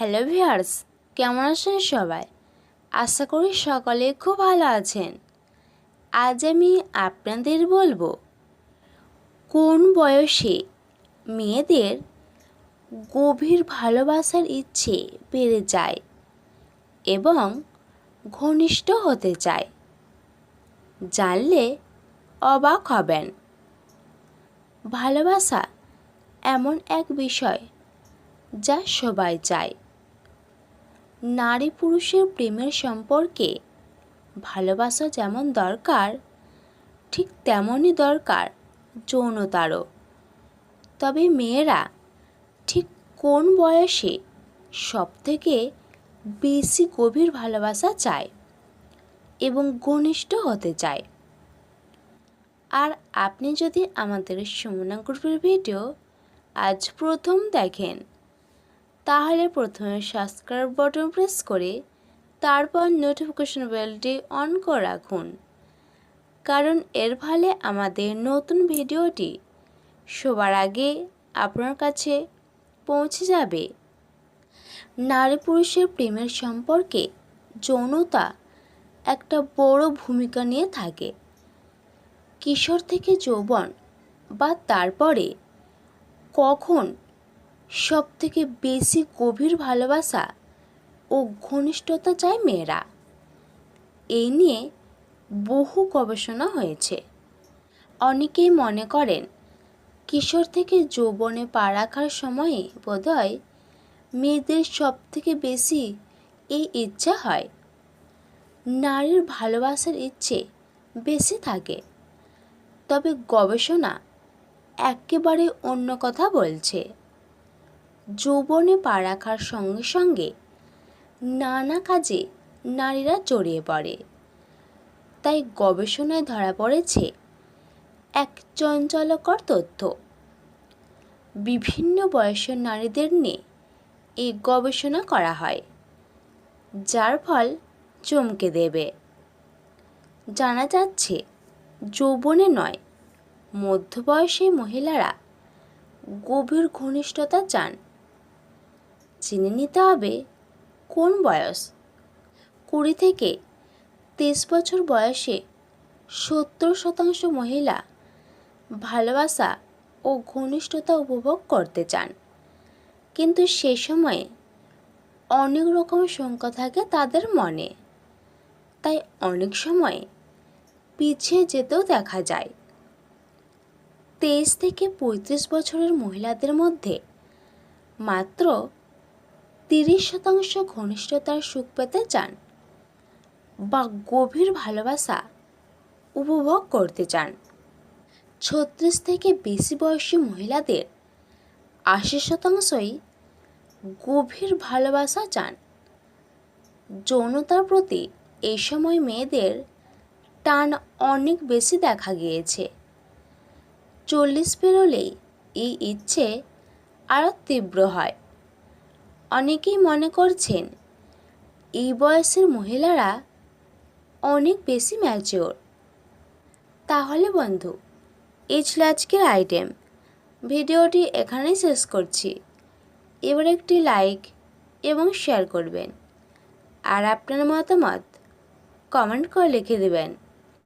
Hello viewers কেমন আছেন সবাই? আশা করি সকলে খুব ভালো আছেন। আজ আমি আপনাদের বলব, কোন বয়সে মেয়েদের গভীর ভালোবাসার ইচ্ছে বেড়ে যায় এবং ঘনিষ্ঠ হতে চায়? জানলে অবাক হবেন। ভালোবাসা এমন এক বিষয় যা সবাই চায়। নারী পুরুষের প্রেমের সম্পর্কে ভালোবাসা যেমন দরকার, ঠিক তেমনই দরকার যৌনতারও। তবে মেয়েরা ঠিক কোন বয়সে সবথেকে বেশি গভীর ভালোবাসা চায় এবং ঘনিষ্ঠ হতে চায়? আর আপনি যদি আমাদের সুমনা গ্রুপের ভিডিও আজ প্রথম দেখেন তাহলে প্রথমে সাবস্ক্রাইব বাটন প্রেস করে তারপর নোটিফিকেশন বেলটি অন করে রাখুন। কারণ এর ফলে আমাদের নতুন ভিডিওটি সবার আগে আপনার কাছে পৌঁছে যাবে। নারী পুরুষের প্রেমের সম্পর্কে যৌনতা একটা বড় ভূমিকা নিয়ে থাকে। কিশোর থেকে যৌবন বা তারপরে কখন সব থেকে বেশি গভীর ভালোবাসা ও ঘনিষ্ঠতা চায় মেয়েরা। এই নিয়ে বহু গবেষণা হয়েছে। অনেকেই মনে করেন, কিশোর থেকে যৌবনে পা রাখার সময়ে বোধহয় মেয়েদের সব থেকে বেশি এই ইচ্ছা হয়। নারীর ভালোবাসার ইচ্ছে বেশি থাকে। তবে গবেষণা একেবারে অন্য কথা বলছে। যৌবনে পা রাখার সঙ্গে সঙ্গে নানা কাজে নারীরা জড়িয়ে পড়ে। তাই গবেষণায় ধরা পড়েছে এক চঞ্চলকর তথ্য। বিভিন্ন বয়সের নারীদের নিয়ে এই গবেষণা করা হয়, যার ফল চমকে দেবে। জানা যাচ্ছে, যৌবনে নয়, মধ্যবয়সী মহিলারা গভীর ঘনিষ্ঠতা চান। চিনে নিতে হবে কোন বয়স। কুড়ি থেকে তেইশ বছর বয়সে সত্তর শতাংশ মহিলা ভালোবাসা ও ঘনিষ্ঠতা উপভোগ করতে চান। কিন্তু সে সময়ে অনেক রকম শঙ্কা থাকে তাদের মনে। তাই অনেক সময় পিছিয়ে যেতেও দেখা যায়। তেইশ থেকে পঁয়ত্রিশ বছরের মহিলাদের মধ্যে মাত্র তিরিশ শতাংশ ঘনিষ্ঠতার সুখ পেতে চান বা গভীর ভালোবাসা উপভোগ করতে চান। ছত্রিশ থেকে বেশি বয়সী মহিলাদের আশি শতাংশই গভীর ভালোবাসা চান। যৌনতার প্রতি এই সময় মেয়েদের টান অনেক বেশি দেখা গিয়েছে। চল্লিশ পেরোলেই এই ইচ্ছে আরও তীব্র হয়। অনেকেই মনে করছেন, এই বয়সের মহিলারা অনেক বেশি ম্যাচিওর। তাহলে বন্ধু, এই ছিল আজকের আইটেম। ভিডিওটি এখানেই শেষ করছি। এবার একটি লাইক এবং শেয়ার করবেন। আর আপনার মতামত কমেন্ট করে লিখে দেবেন।